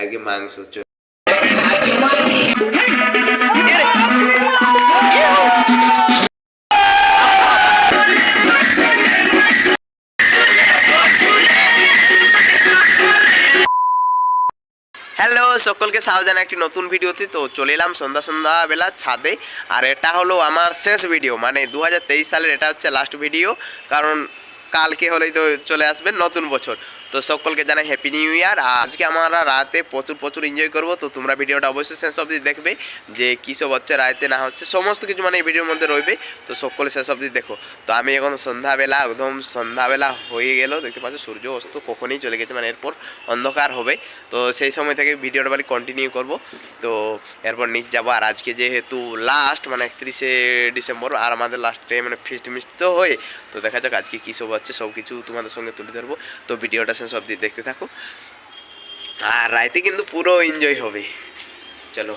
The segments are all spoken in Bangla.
আজকে মাংস হ্যালো সকলকে জানাই একটি নতুন ভিডিওতে। তো চলে এলাম সন্ধ্যা সন্ধ্যা বেলা ছাদে। আর এটা হলো আমার শেষ ভিডিও। মানে দু হাজার তেইশ সালের এটা হচ্ছে লাস্ট ভিডিও কারণ কালকে হলেই তো চলে আসবে নতুন বছর। তো সকলকে জানাই হ্যাপি নিউ ইয়ার আজকে আমরা রাতে প্রচুর প্রচুর এনজয় করব। তো তোমরা ভিডিওটা অবশ্যই শেষ অবধি দেখবে যে কী সব হচ্ছে রাতে না হচ্ছে। সমস্ত কিছু মানে এই ভিডিওর মধ্যে রইবে। তো সকলে শেষ অবধি দেখো। তো আমি এখন সন্ধ্যাবেলা, একদম সন্ধ্যাবেলা হয়ে গেল। দেখতে পাচ্ছ, সূর্য অস্ত কখনই চলে গেছে মানে এরপর অন্ধকার হবে। তো সেই সময় থেকে ভিডিওটা বাড়ি কন্টিনিউ করব। তো এরপর নিচ যাব। আর আজকে যেহেতু লাস্ট মানে একত্রিশে ডিসেম্বর, আর আমাদের লাস্টে মানে ফিস্ট মিস্ট তো হয়ে, তো দেখা যাক আজকে কী সব হচ্ছে সব কিছু তোমাদের সঙ্গে তুলে ধরবো। তো ভিডিওটা শেষ অবধি দেখতে থাকো। আর রাইতে কিন্তু পুরো এনজয় হবে। চলো।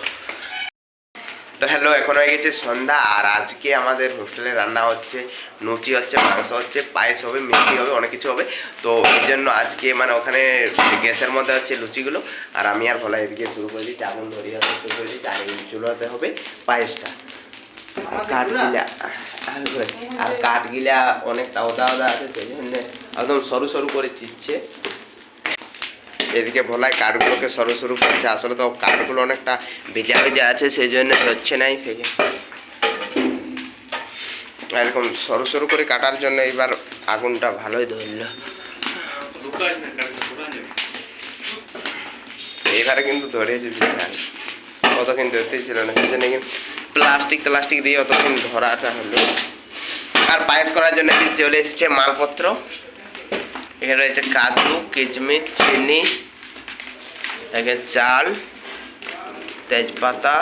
তো হ্যালো এখন হয়ে গেছে সন্ধ্যা আর আজকে আমাদের হোস্টেলে রান্না হচ্ছে লুচি হচ্ছে মাংস হচ্ছে পায়েস হবে মিষ্টি হবে অনেক কিছু হবে। তো এই জন্য আজকে মানে ওখানে গ্যাসের মধ্যে হচ্ছে লুচিগুলো। আর আমি আর ভোলা এদিকে শুরু করে দিচ্ছি আগুন ধরিয়ে শুরু করে দিচ্ছি আর এই চুলোতে হবে পায়েসটা। আর কাঠগিলা অনেকটা ওদা ওদা আছে সেই জন্য একদম সরু সরু করে চিচ্ছে এদিকে ভোলায় কাঠগুলোকে সরু সরু করছে, আসলে তো কাঠগুলো অনেকটা ভেজা ভেজা আছে সেই জন্য হচ্ছে নাই থেকে। এরকম সরু সরু করে কাটার জন্য এবার আগুনটা ভালোই ধরলো। এবারে কিন্তু ধরেছে বিশাল। অতক্ষণ ধরতেই ছিল না সেই জন্য কিন্তু প্লাস্টিক প্লাস্টিক দিয়ে অতক্ষণ ধরাটা হলো। আর পায়েস করার জন্য চলে এসেছে মালপত্র। এখানে রয়েছে কাজু, কিচমিচ, চিনি, এখানে চাল, তেজপাতা,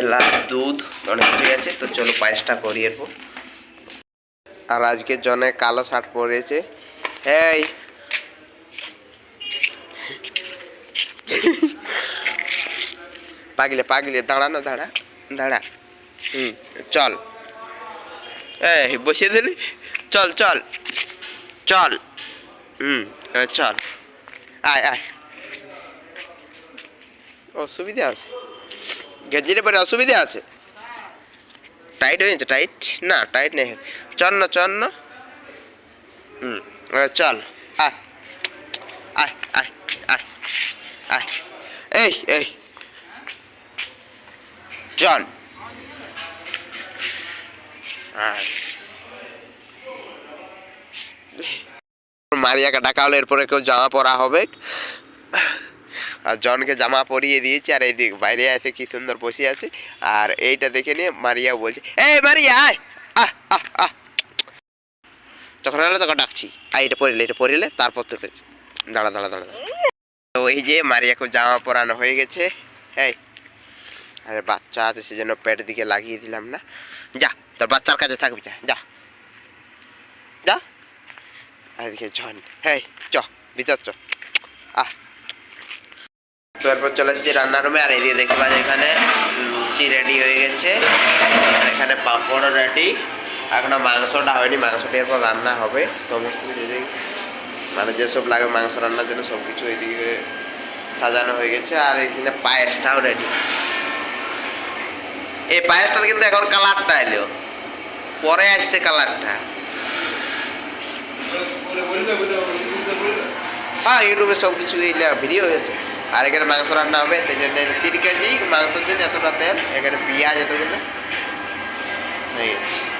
এলাচ, দুধ, অনেক কিছু আছে। তো চলো পায়েসটা করি এরপর আর আজকে জনে কালো শার্ট পরেছে। এই পাগলে পাগলে, দাঁড়ানো, দাঁড়া। দাঁড়া। হুম, চল। এই, বসিয়ে দিলি? চল চল। চল। হুম চল। আয় আয়। অসুবিধা আছে। গেঞ্জিটা পরে অসুবিধা আছে। টাইট হয়েছে টাইট না টাইট নেই। চল না চল না। হুম চল। আয়। আয় আয় আয়। আয়। এই এই। আয় মারিয়াকে ডাকা হলো, এরপরে কেউ জামা পরা হবে। আর জনকে জামা পরিয়ে দিয়েছি, আর এই বাইরে আছে কি সুন্দর বসে আছে। আর এইটা দেখে নিয়ে মারিয়া বলছে এই মারিয়া, আয়, আহ আহ আহ। যখন তখন ডাকছি। আর এটা পরিলে এটা পরিলে তারপর দাঁড়া দাঁড়া দাঁড়া দাঁড়া। তো এই যে মারিয়াকে জামা পরানো হয়ে গেছে, এই আরে বাচ্চা আছে, সেজন্য পেট দিকে লাগিয়ে দিলাম না। যা, তোর বাচ্চার কাছে থাকবি, যা যা। যা। আর এদিকে ঝন। হ্যাঁ চ, ভিতর চ। আহ। তো এরপর চলে এসেছি রান্নার রুমে, আর এদিকে দেখতে পাচ্ছি এখানে লুচি রেডি হয়ে গেছে এখানে পাঁপড়ও রেডি এখনও মাংসটা হয়নি, মাংসটা এরপর রান্না হবে। সমস্ত যদি মানে যেসব লাগে মাংস রান্নার জন্য সব কিছু এদিকে সাজানো হয়ে গেছে, আর এখানে পায়েসটাও রেডি এই পায়েসটার কিন্তু এখন কালারটা এলো। পরে আসছে কালারটা। হ্যাঁ ইউটিউবে সব কিছু ভিডিও হয়েছে। আর এখানে মাংস রান্না হবে, সেই জন্য তিন কেজি মাংসের জন্য এতটা তেল, এখানে পেঁয়াজ এতগুলো। হয়ে গেছে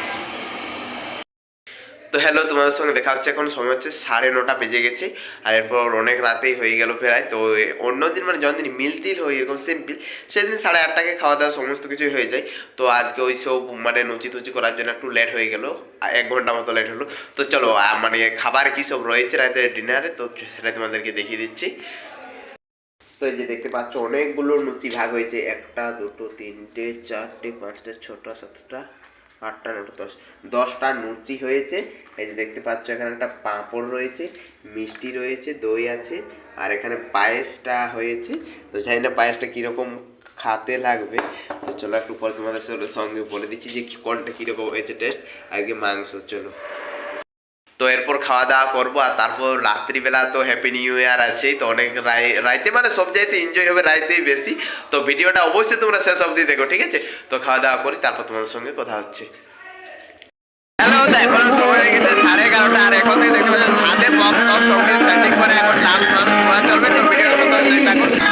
তো হ্যালো তোমাদের সঙ্গে দেখা হচ্ছে এখন। সময় হচ্ছে সাড়ে নটা বেজে গেছে, আর এরপর অনেক রাতেই হয়ে গেল প্রায়। তো অন্য দিন মানে যতদিন মিলতিল হয়, এরকম সিম্পল সেদিন সাড়ে আটটাকে খাওয়া দাওয়া সমস্ত কিছুই হয়ে যায়। তো আজকে ওই সব মানে নুচি তুচি করার জন্য একটু লেট হয়ে গেল এক ঘণ্টা মতো লেট হলো। তো চলো মানে খাবার কি সব রয়েছে রাতের ডিনারে তো সেটা তোমাদেরকে দেখিয়ে দিচ্ছি। তো যে দেখতে পাচ্ছ, অনেকগুলো লুচি ভাগ হয়েছে। একটা, দুটো, তিনটে, চারটে, পাঁচটা, ছটা, সাতটা আটটা নটা দশ। দশটা লুচি হয়েছে। এই যে দেখতে পাচ্ছ, এখানে একটা পাঁপড় রয়েছে, মিষ্টি রয়েছে, দই আছে, আর এখানে পায়েসটা হয়েছে। তো জানি না পায়েসটা কীরকম খাতে লাগবে। তো চলো একটু পরে তোমাদের সঙ্গে বলে দিচ্ছি যে কোনটা কীরকম হয়েছে টেস্ট। আগে মাংস, চলো। তো এরপর খাওয়া দাওয়া করব, আর তারপর রাত্রিবেলা তো হ্যাপি নিউ ইয়ার আছে তো অনেক রাইতে মানে সব জায়গাতে এনজয় হবে রাইতেই বেশি। তো ভিডিওটা অবশ্যই তোমরা শেষ অবধি দেখো, ঠিক আছে? তো খাওয়া দাওয়া করি, তারপর তোমাদের সঙ্গে কথা হচ্ছে। সাড়ে এগারোটা, আর এখন ছাদে বক্স বক্স সব সেটিং করে, এখন ডান্স ফান্স চলবে, তো ভিডিওর সাথে দেখতে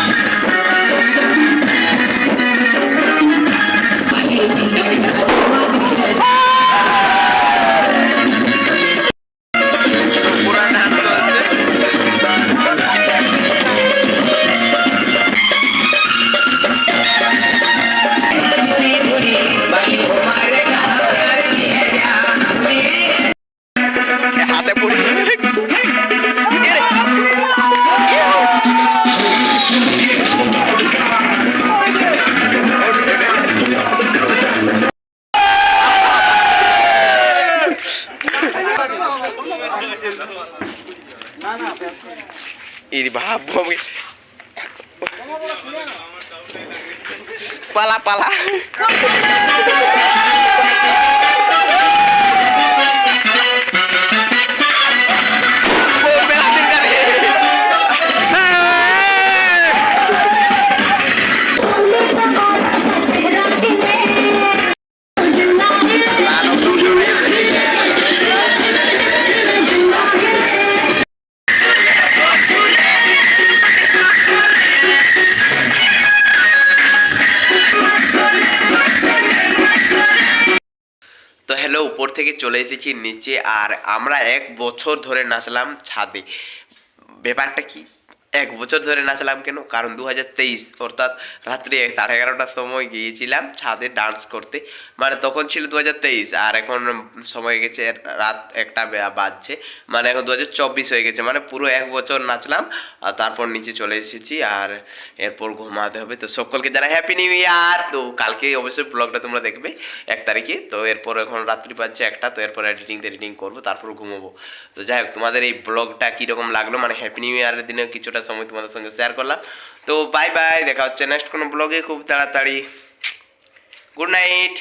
ভাববো আমি পালা পালা থেকে চলে এসেছি নিচে আর আমরা এক বছর ধরে নাচলাম ছাদে। ব্যাপারটা কি? এক বছর ধরে নাচলাম কেন? কারণ দু হাজার তেইশ, অর্থাৎ রাত্রি সাড়ে এগারোটার সময় গিয়েছিলাম ছাদে ডান্স করতে। মানে তখন ছিল দু হাজার তেইশ, আর এখন সময় গেছে রাত একটা বাজছে। মানে এখন দু হাজার চব্বিশ হয়ে গেছে। মানে পুরো এক বছর নাচলাম আর তারপর নিচে চলে এসেছি, আর এরপর ঘুমাতে হবে। তো সকলকে জানাই হ্যাপি নিউ ইয়ার তো কালকে অবশ্যই ব্লগটা তোমরা দেখবে এক তারিখে। তো এরপর এখন রাত্রি বাজছে একটা, তো এরপর এডিটিং এডিটিং করব, তারপর ঘুমোবো। তো যাই হোক, তোমাদের এই ব্লগটা কীরকম লাগল? মানে হ্যাপি নিউ ইয়ারের দিনে কিছুটা সময় তোমাদের সঙ্গে শেয়ার করলাম। তো বাই বাই দেখা হচ্ছে নেক্সট কোনো ব্লগে খুব তাড়াতাড়ি। Good night